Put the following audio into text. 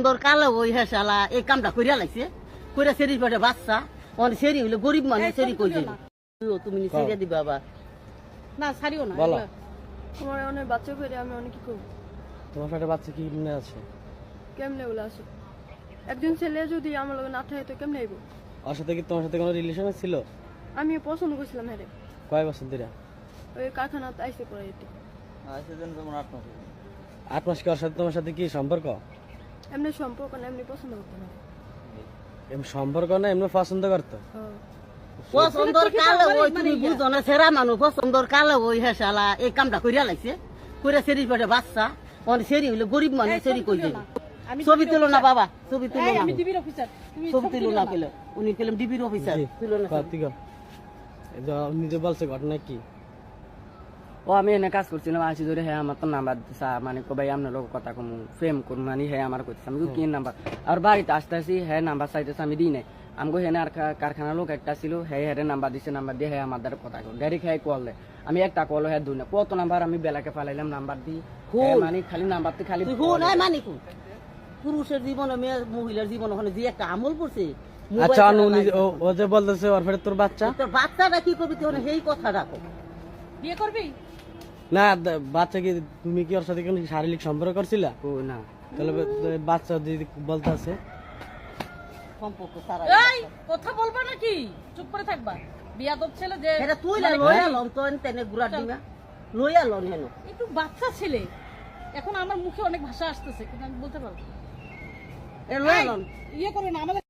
পছন্দর কালো ওই হেসালা এই কামটা করিয়া লাগছে কইরা সেরি পড়ে বাচ্চা। অন সেরি হইলে গরিব মানুষ সেরি ফোন কইছে। তুমি সেরিয়া দিবা আবার। না ছাড়িও না বলো। তোমার অনেক বাচ্চা করে আমি অনেক কি করব। তোমার পেটে বাচ্চা কি মনে আছে? কেমনে ওগুলো আছে? একজন ছেলে যদি আমার লগে না থাকে তো কেমনে আইব? ওর সাথে কি তোমার সাথে কোনো রিলেশন ছিল? আমি পছন্দ করছিলাম হ্যাঁ রে। কয় বছর ধরে? ওই কারখানাতে আইসে পড়ে এটি আট মাস কি ওর সাথে তোমার সাথে কি সম্পর্ক? এমনি সম্পর্ক না এমনি পছন্দ না। এমনি সম্পর্ক না এমনি পছন্দ করতো? হ্যাঁ। পছন্দর কালো ওই মানে তুমি বুঝো না সেরা মানুষ পছন্দর কালো ওই হেসালা এই কামটা করিয়া লাগছে কইরা সেরি পড়ে বাচ্চা অন সেরি হইলে গরিব মানুষ সেরি ছবি তুলো না। বাবা ছবি তুলো না। আমি ডিবির অফিসার তুমি ছবি তুলো না। কেলে। উনি কেলেম ডিবির অফিসার। তুলো না নিজে বলছে ঘটনা কি? ও আমি এনে কাজ করছিলাম আসি ধরে হ্যাঁ আমার তো নাম্বার দিছা মানে কবাই ভাই আপনার লোক কথা কমু ফ্রেম করুন মানে হ্যাঁ আমার করতেছে আমি কি নাম্বার আর বাড়িতে আসতে আসি হ্যাঁ নাম্বার চাইতেছে আমি দিই নাই আমাকে হেনে আর কা- কারখানার লোক একটা ছিল হ্যাঁ হ্যাঁ নাম্বার দিছে নাম্বার দিয়ে হ্যাঁ আমার দ্বারা কথা কর ডাইরেক্ট হ্যাঁ কল দেয় আমি একটা কল হ্যাঁ দুই না কত নাম্বার আমি বেলাকে ফালাইলাম নাম্বার দিই মানে খালি নাম্বার তো খালি মানি পুরুষের জীবনে মেয়ে মহিলার জীবনে ওখানে যে একটা আমল করছে আচ্ছা। নিজে- ও- ও যে বলতেছে ওর ফেরে তোর বাচ্চা তোর বাচ্চাটা কি করবি তুই ওখানে সেই কথা রাখো বিয়ে করবি না বাচ্চা কি তুমি কি ওর সাথে কোনো শারীরিক সম্পর্ক করছিলা? ও না। তাহলে বাচ্চা সম্পর্ক সারা এই কথা বলবা নাকি? চুপ করে থাকবা। বিয়াদব ছেলে যে এটা তুই মানে লইয়া লন তো তেনে গুড়া দিবা। লইয়া লন হেন। একটু বাচ্চা ছেলে। এখন আমার মুখে অনেক ভাষা আসতেছে কিন্তু আমি বলতে পারব লন ইয়ে করো না আমাদের